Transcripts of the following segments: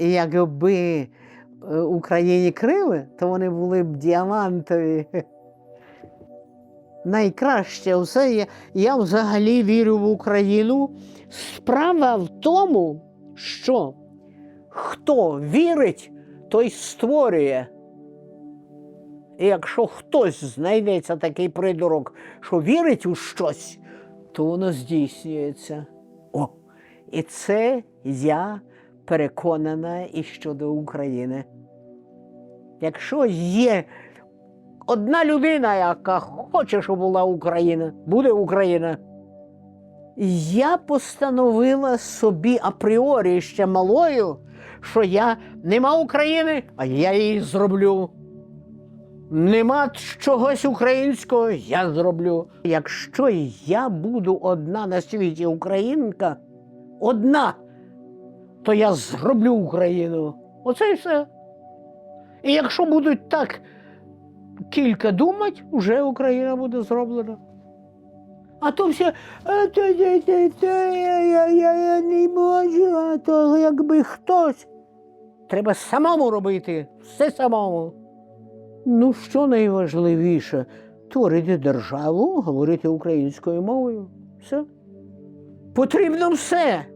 І якби е, Україні крили, то вони були б діамантові. Найкраще все, я, я взагалі вірю в Україну. Справа в тому, що хто вірить, той створює. І якщо хтось знайдеться такий придурок, що вірить у щось, то воно здійснюється. О, і це я переконана і щодо України. Якщо є одна людина, яка хоче, щоб була Україна, буде Україна. Я постановила собі апріорі ще малою, що я нема України, а я її зроблю. Нема чогось українського, я зроблю. Якщо я буду одна на світі українка, одна, то я зроблю Україну. Оце і все. І якщо будуть так кілька думати, вже Україна буде зроблена. А то все, «А то, я, я, я, я не можу, а то якби хтось. Треба самому робити, все самому. Ну, що найважливіше? Творити державу, говорити українською мовою. Все. Потрібно все.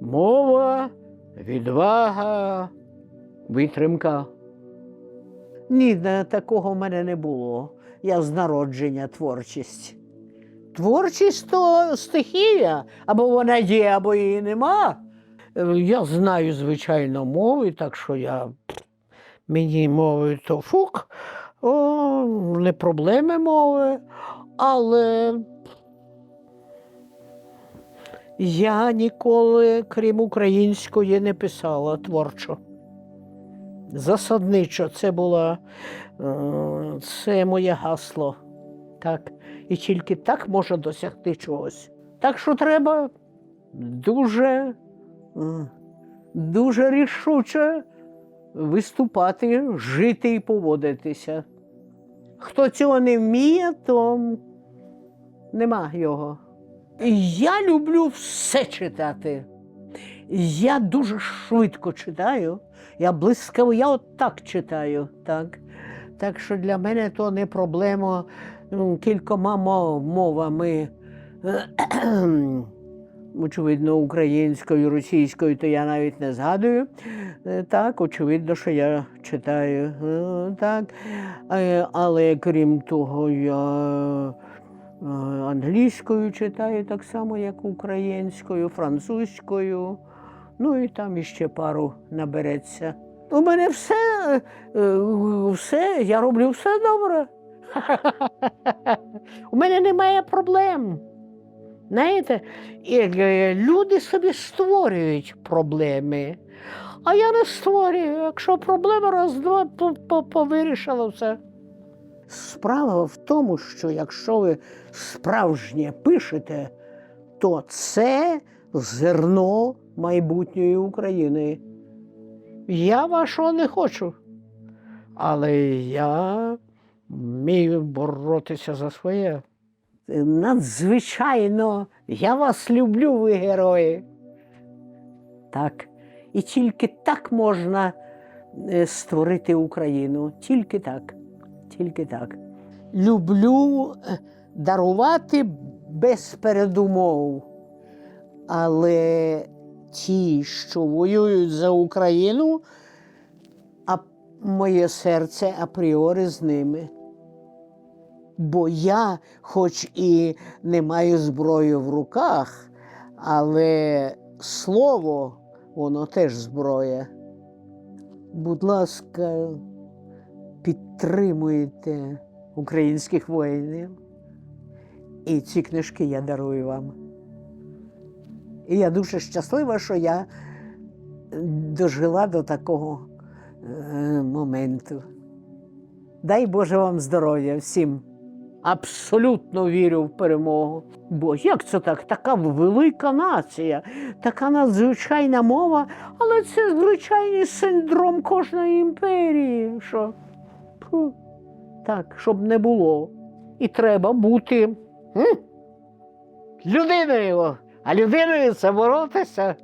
Мова, відвага, витримка. Ні, такого в мене не було. Я з народження творчість. Творчість то стихія, або вона є, або її нема. Е, Я знаю, звичайно, мови, так що я мені мови то фук, о, не проблеми мови, але я ніколи, крім української, не писала творчо. Засадничо, це було е, це моє гасло. Так. І тільки так можна досягти чогось. Так що треба дуже, дуже рішуче виступати, жити і поводитися. Хто цього не вміє, то нема його. Я люблю все читати. Я дуже швидко читаю. Я блискаво, я от так читаю. Так, так що для мене то не проблема ну, кількома мовами. Очевидно, українською, російською, то я навіть не згадую. Е, Так, очевидно, що я читаю. е, Так. Е, Але крім того, я англійською читаю так само, як українською, французькою. Ну і там іще пару набереться. У мене все, е, все, я роблю все добре. У мене немає проблем. Знаєте, е, люди собі створюють проблеми, а я не створюю. Якщо проблема раз-два по- по- повирішила все. Справа в тому, що якщо ви справжнє пишете, то це зерно майбутньої України. Я вашого не хочу, але я вмію боротися за своє. Надзвичайно, я вас люблю, ви герої. Так. І тільки так можна е, створити Україну. Тільки так. Тільки так. Люблю е, дарувати без передумов. Але ті, що воюють за Україну, а моє серце апріорі з ними. Бо я, хоч і не маю зброї в руках, але слово, воно теж зброя. Будь ласка, підтримуйте українських воїнів. І ці книжки я дарую вам. І я дуже щаслива, що я дожила до такого е, моменту. Дай Боже вам здоров'я всім. Абсолютно вірю в перемогу. Бо як це так? Така велика нація, така надзвичайна мова, але це звичайний синдром кожної імперії. Що? Фу. Так, щоб не було. І треба бути м? людиною. А людиною це боротися.